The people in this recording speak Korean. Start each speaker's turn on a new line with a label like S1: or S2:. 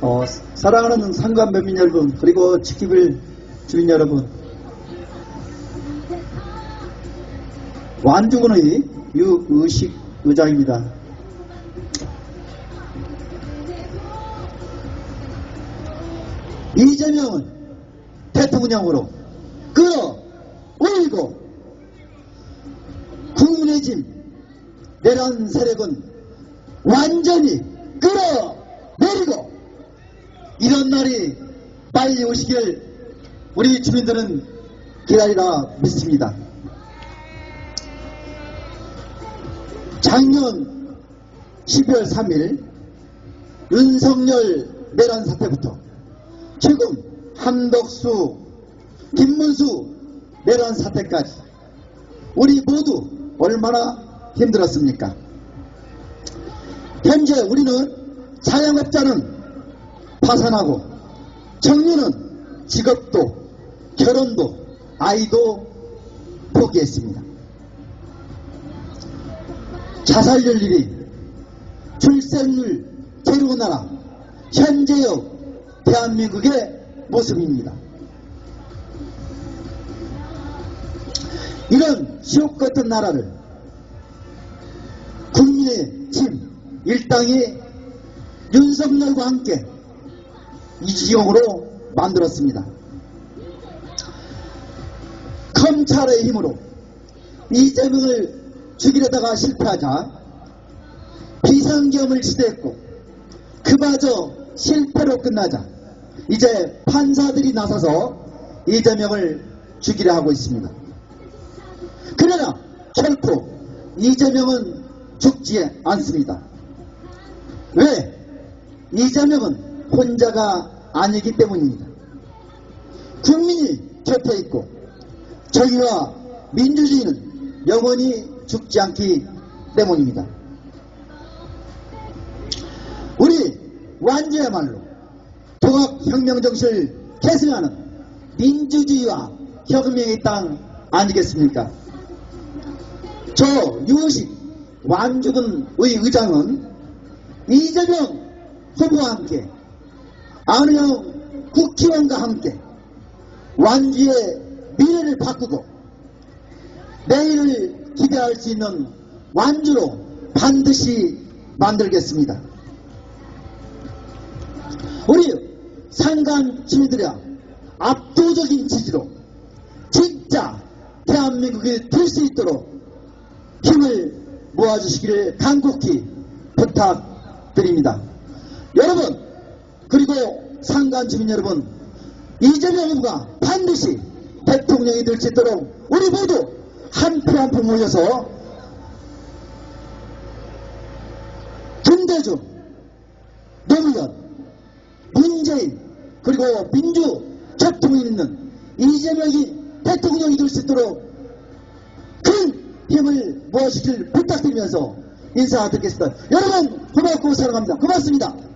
S1: 어, 사랑하는 상관 면민 여러분, 그리고 지키빌 주민 여러분, 완주군의 유의식 의장입니다. 이재명은 대통령으로 끌어올리고 국민의 짐 내란 세력은 완전히 끌어내리고 이런 날이 빨리 오시길 우리 주민들은 기다리라 믿습니다. 작년 12월 3일 윤석열 내란 사태부터 지금 한덕수, 김문수 내란 사태까지 우리 모두 얼마나 힘들었습니까? 현재 우리는 자영업자는 파산하고 청년은 직업도 결혼도 아이도 포기했습니다. 자살률 1위, 출생률 제로 나라, 현재의 대한민국의 모습입니다. 이런 지옥 같은 나라를 국민의 짐 일당이 윤석열과 함께 이지용으로 만들었습니다. 검찰의 힘으로 이재명을 죽이려다가 실패하자 비상경을 시대했고 그마저 실패로 끝나자 이제 판사들이 나서서 이재명을 죽이려 하고 있습니다. 그러나 결코 이재명은 죽지 않습니다. 왜? 이재명은 혼자가 아니기 때문입니다. 국민이 곁에 있고 저희와 민주주의는 영원히 죽지 않기 때문입니다. 우리 완주야말로 통합혁명 정신을 계승하는 민주주의와 혁명의 땅 아니겠습니까? 저 유호식 완주군의 의장은 이재명 후보와 함께 안우영 국회의원과 함께 완주의 미래를 바꾸고 내일을 기대할 수 있는 완주로 반드시 만들겠습니다. 우리 상간 주민들의 압도적인 지지로 진짜 대한민국이 될 수 있도록 힘을 모아주시기를 간곡히 부탁드립니다. 여러분 그리고 상간 주민 여러분 이재명 후보가 반드시 대통령이 될 수 있도록 우리 모두 한표 한표 모여서 김대중, 노무현, 문재인 그리고 민주 적통이 있는 이재명이 대통령이 될 수 있도록 큰 힘을 모아주길 부탁드리면서 인사드리겠습니다. 여러분 고맙고 사랑합니다. 고맙습니다.